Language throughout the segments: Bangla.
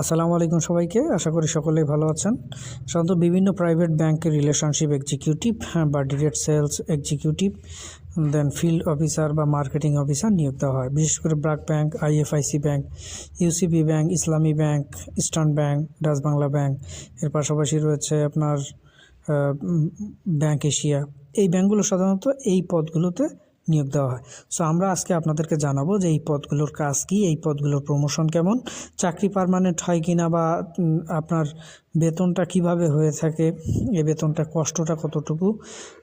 আসসালামু আলাইকুম সবাইকে। আশা করি সকলেই ভালো আছেন। সাধারণত বিভিন্ন প্রাইভেট ব্যাংকের রিলেশনশিপ এক্সিকিউটিভ বা direct sales executive then field officer বা মার্কেটিং অফিসার নিয়োগ দেওয়া হয়। বিশেষ করে BRAC Bank, IFIC Bank UCB Bank, Islami Bank, Eastern Bank, Dutch Bangla Bank, এর পাশাপাশি রয়েছে আপনার ব্যাংক এশিয়া। এই ব্যাংকগুলো সাধারণত এই পদগুলোতে নিয়োগ দেওয়া হয়। সো আমরা আজকে আপনাদেরকে জানাব যে এই পদগুলোর কাজ কি, এই পদগুলোর প্রমোশন কেমন, চাকরি পারমানেন্ট হয় কি না বা আপনার বেতনটা কীভাবে হয়ে থাকে, এই বেতনটা কষ্টটা কতটুকু,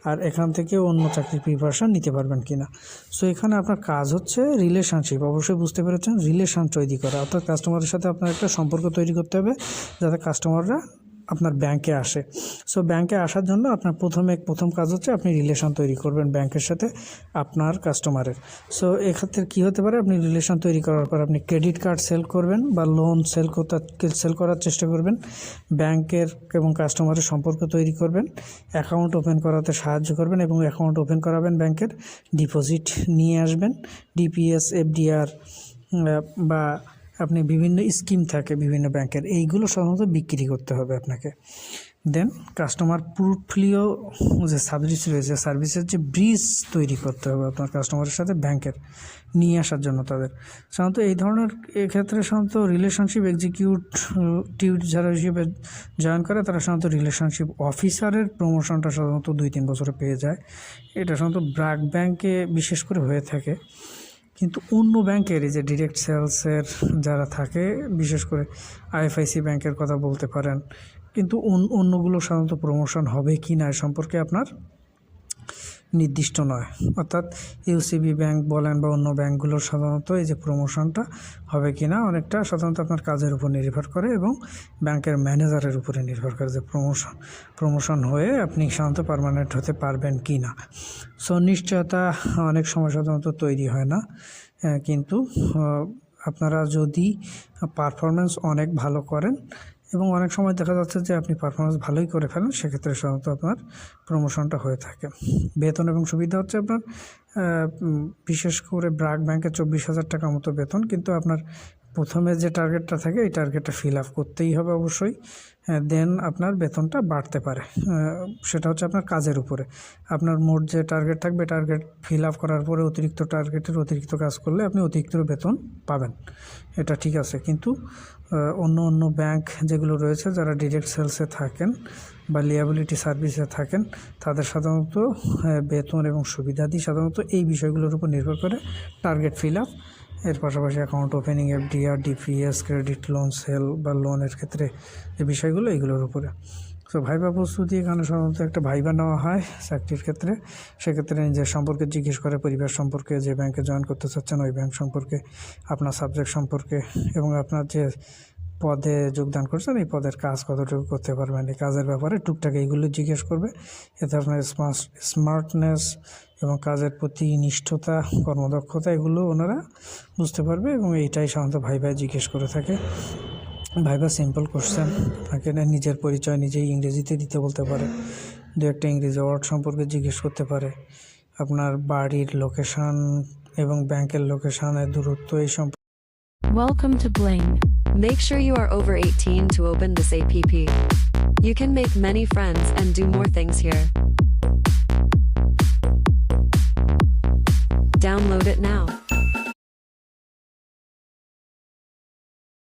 আর এখান থেকে অন্য চাকরির প্রিপারেশান নিতে পারবেন কি না সো এখানে আপনার কাজ হচ্ছে রিলেশনশিপ অবশ্যই বুঝতে পেরেছেন রিলেশন তৈরি করা। অর্থাৎ কাস্টমারের সাথে আপনার একটা সম্পর্ক তৈরি করতে হবে, যাতে কাস্টমাররা আপনার ব্যাংকে আসে। সো ব্যাংকে আসার জন্য আপনার প্রথমে, প্রথম কাজ হচ্ছে আপনি রিলেশন তৈরি করবেন ব্যাংকের সাথে আপনার কাস্টমারের সো এক্ষেত্রে কী হতে পারে? আপনি রিলেশন তৈরি করার পর আপনি ক্রেডিট কার্ড সেল করবেন বা লোন সেল সেল করার চেষ্টা করবেন। ব্যাংকের এবং কাস্টমারের সম্পর্ক তৈরি করবেন। অ্যাকাউন্ট ওপেন করাতে সাহায্য করবেন এবং অ্যাকাউন্ট ওপেন করাবেন ব্যাংকের ডিপোজিট নিয়ে আসবেন। ডিপিএস এফডিআর বা আপনি বিভিন্ন স্কিম থাকে বিভিন্ন ব্যাংকের, এইগুলো সাধারণত বিক্রি করতে হবে আপনাকে। দেন কাস্টমার পোর্টফোলিও যে সার্ভিস রয়েছে সার্ভিসের যে ব্রিজ তৈরি করতে হবে আপনার কাস্টমারের সাথে ব্যাংকের, নিয়ে আসার জন্য তাদের। সাধারণত এই ধরনের এক্ষেত্রে সাধারণত রিলেশনশিপ এক্সিকিউটিভ যারা হিসেবে জয়েন করে, তারা সাধারণত রিলেশনশিপ অফিসারের প্রমোশনটা সাধারণত দুই তিন বছরে পেয়ে যায়। এটা সাধারণত ব্র্যাক ব্যাংকে বিশেষ করে হয়ে থাকে। কিন্তু অন্য ব্যাংকের এই যে ডিরেক্ট সেলসের যারা থাকে, বিশেষ করে আইএফআইসি ব্যাংকের কথা বলতে পারেন, কিন্তু অন- অন্যগুলো সাধারণত প্রমোশন হবে কি না সম্পর্কে আপনার নির্দিষ্ট নয়। অর্থাৎ ইউসিবি ব্যাংক বলেন বা অন্য ব্যাংকগুলোর সাধারণত এই যে প্রমোশনটা হবে কি না অনেকটা সাধারণত আপনার কাজের উপর নির্ভর করে এবং ব্যাংকের ম্যানেজারের উপরে নির্ভর করে যে প্রমোশন প্রমোশন হয়ে আপনি সাধারণত পারমানেন্ট হতে পারবেন কি না সো নিশ্চয়তা অনেক সময় সাধারণত তৈরি হয় না। কিন্তু আপনারা যদি পারফরমেন্স অনেক ভালো করেন এবং অনেক সময় দেখা যাচ্ছে যে আপনি পারফরমেন্স ভালোই করে ফেলেন, সেক্ষেত্রে সাধারণত আপনার প্রমোশনটা হয়ে থাকে। বেতন এবং সুবিধা হচ্ছে আপনার বিশেষ করে ব্রাক ব্যাংকে চব্বিশ হাজার টাকা মতো বেতন, কিন্তু আপনার প্রথমে যে টার্গেটটা থাকে এই টার্গেটটা ফিল আপ করতেই হবে অবশ্যই। দেন আপনার বেতনটা বাড়তে পারে। সেটা হচ্ছে আপনার কাজের উপরে। আপনার মোট যে টার্গেট থাকবে টার্গেট ফিল আপ করার পরে অতিরিক্ত টার্গেটের অতিরিক্ত কাজ করলে আপনি অতিরিক্ত বেতন পাবেন। এটা ঠিক আছে। কিন্তু অন্য অন্য ব্যাংক যেগুলো রয়েছে যারা ডিরেক্ট সেলসে থাকেন বা লিয়াবিলিটি সার্ভিসে থাকেন তাদের সাধারণত আহ, বেতন এবং সুবিধাদি সাধারণত এই বিষয়গুলোর উপর নির্ভর করে টার্গেট ফিল আপ এর পাশাপাশি account opening FDR DPS credit loan sale বা লোনের ক্ষেত্রে যে বিষয়গুলো এইগুলোর উপরে। সো ভাইবা প্রস্তুতি এখানে সাধারণত একটা ভাইবা নেওয়া হয় চাকরির ক্ষেত্রে। সেক্ষেত্রে নিজের সম্পর্কে জিজ্ঞেস করে, পরিবার সম্পর্কে, যে ব্যাংকে জয়েন করতে চাচ্ছেন, ওই ব্যাংক সম্পর্কে, আপনার সাবজেক্ট সম্পর্কে এবং আপনার যে পদে যোগদান করছেন, এই পদের কাজ কতটুকু করতে পারবেন, এই কাজের ব্যাপারে টুকটাক এইগুলো জিজ্ঞেস করবে। এতে আপনার স্মার্ট স্মার্টনেস এবং কাজের প্রতি নিষ্ঠতা, কর্মদক্ষতা এগুলো ওনারা বুঝতে পারবে এবং এইটাই সাধারণত ভাই ভাই জিজ্ঞেস করে থাকে ভাইবা সিম্পল কোশ্চেন আপনাকে না নিজের পরিচয় নিজেই ইংরেজিতে দিতে বলতে পারে, দু একটা ইংরেজি ওয়ার্ড সম্পর্কে জিজ্ঞেস করতে পারে আপনার বাড়ির লোকেশান এবং ব্যাংকের লোকেশানের দূরত্ব এই সম্পর্কে Welcome to Bling. Make sure you are over 18 to open this APP. You can make many friends and do more things here. Download it now.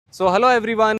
So hello everyone.